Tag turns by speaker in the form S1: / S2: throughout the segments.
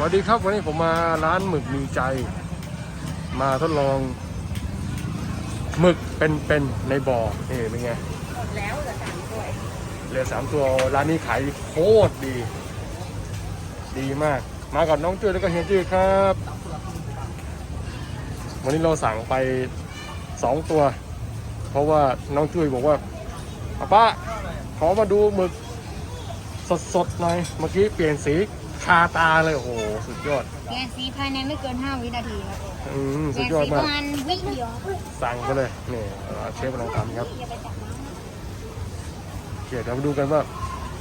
S1: วัสดีครับวันนี้ผมมาร้านหมึกมีใจ มาทดลองหมึกเป็นๆในบ่อนี่เป็นไง
S2: หมดแล้วเหลือสามถ้วย
S1: เหลือสามตัวร้านนี้ขายโคตรดี ดีมาก มากับน้องจุ้ยแล้วก็เฮียจุ้ยครับ วันนี้เราสั่งไปสองตัว เพราะว่าน้องจุ้ยบอกว่าป้าป้าขอมาดูหมึกสดๆหน่อยเมื่อกี้เปลี่ยนสี คาตาเลยโอ้โหสุดยอด
S2: แกงสีภายในไม่เกิน 5 วินาทีครับ
S1: อืม
S2: แก
S1: สุด
S2: ง
S1: ยอด
S2: สีป
S1: มาก
S2: ระมาณวิเดียว
S1: สั่งไปเลยนี่เอาเชฟกำลังทำครับ
S2: อย่าไปจับน้
S1: โอเคเดี๋ยวมาดูกันว่า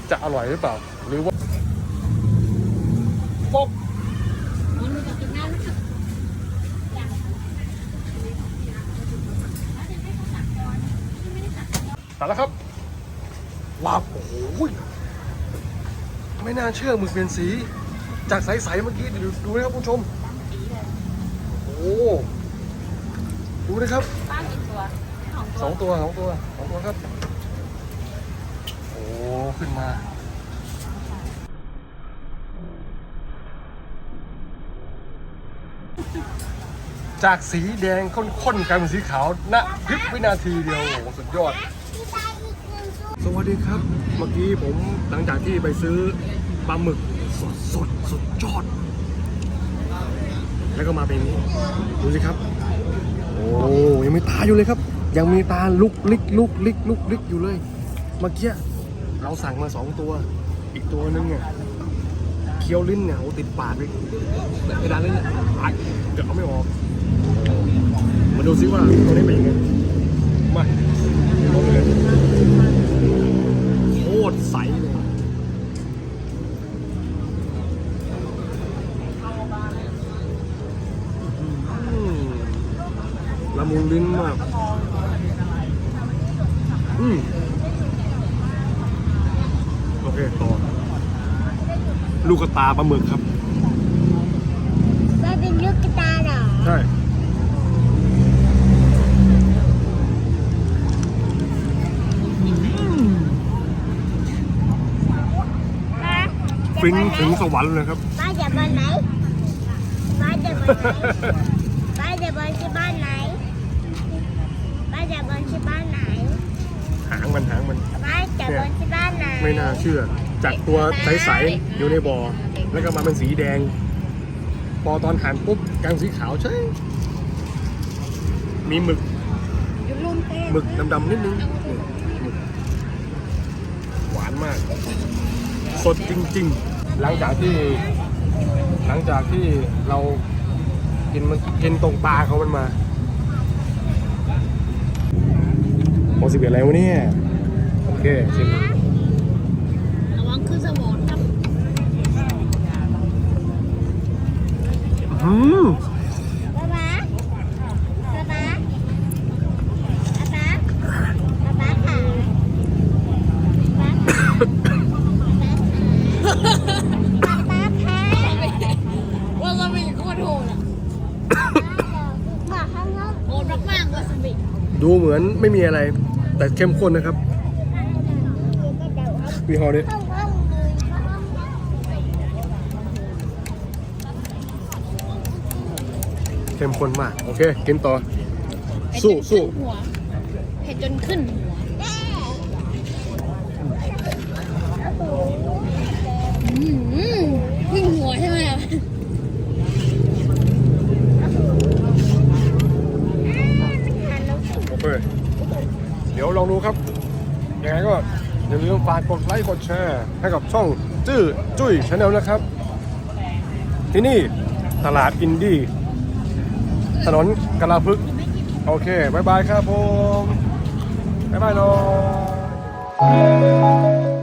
S1: จะอร่อยหรือเปล่า หรือว่าปกำ
S2: มันจะกินน้ำนะครับ
S1: ตัดแล้วครับว้าวโอ้โห ไม่น่าเชื่อหมึกเปลี่ยนสี จากใสๆเมื่อกี้ดูดูนะครับคุณผู้ชม โอ้โหดูนะครับ
S2: ป้ากินตัวของ
S1: สองตัวสองตัวสองตัวครับ โอ้ขึ้นมาจากสีแดงข้นๆกลายเป็นสีขาวณพริบวินาทีเดียวโอ้โหสุดยอดส วัสดีครับ เมื่อกี้ผมหลังจากที่ไปซื้อปลาหมึกสดสดสดยอด แล้วก็มาเป็นนี้ดูสิครับ โอ้ยังมีตาอยู่เลยครับ ยังมีตาลุกลิกลุกลิกลุกลิกอยู่เลย เมื่อกี้เราสั่งมาสองตัว อีกตัวนึงเนี่ยเคี้ยวลิ้นเนี่ยโอ้ติดปากเลยไม่ได้เลยเนี่ยเกือบเอาไม่ออกมาดูซิว่าตัวนี้เป็นยังไงมาลองเลย ตรใสเลยอืมละมุนลิ้นมาก อืมโอเค ต่อ ลูกกระตาปลาหมึกครับ
S2: ป้าเป็นลูกกระตาเหรอ
S1: ใช่ ฟินถึงสวรรค์เลยครับ
S2: ป้าจะบอลไหนป้าจะบอลไหนป้าจะบอลที่บ้านไหนป้าจะบอลที่บ้านไหน
S1: หางมันหางมัน
S2: ป้าจะบอลที่บ้านไหน
S1: ไม่น่าเชื่อ จากตัวใสๆอยู่ในบ่อ แล้วก็มาเป็นสีแดง พอตอนหันปุ๊บกลายเป็นสีขาวใช่ มีหมึก
S2: อยู่ลุ่มเต้น
S1: หมึกดำๆนิดนึงนี่หมึกหวานมาก สดจริง ๆ หลังจากที่หลังจากที่เรากินมันกินตรงปลาเขามันมาโอสิบเอ็ดอะไรวะเนี่ย โอเคชิม
S2: ระวังขึ้นสมองครับ
S1: อืม
S2: ดู
S1: เหมือนไม่มีอะไร แต่เข้มข้นนะครับวีฮอนี้เข้มข้นมาก โอเค กินต่อ สู้สู้
S2: เผ็ดจนขึ้นหัวอืมขึ้นหัวใช่ไหมอะ
S1: โอเค เดี๋ยว ลองดูครับยังไงก็อย่าลืมฝากกดไลค์กดแชร์ให้กับช่องจื้อจุ้ยชาแนลนะครับ ที่นี่ตลาดอินดี้ถนนกลาพึกษ์โอเคบายบายครับผมบายบายน้อง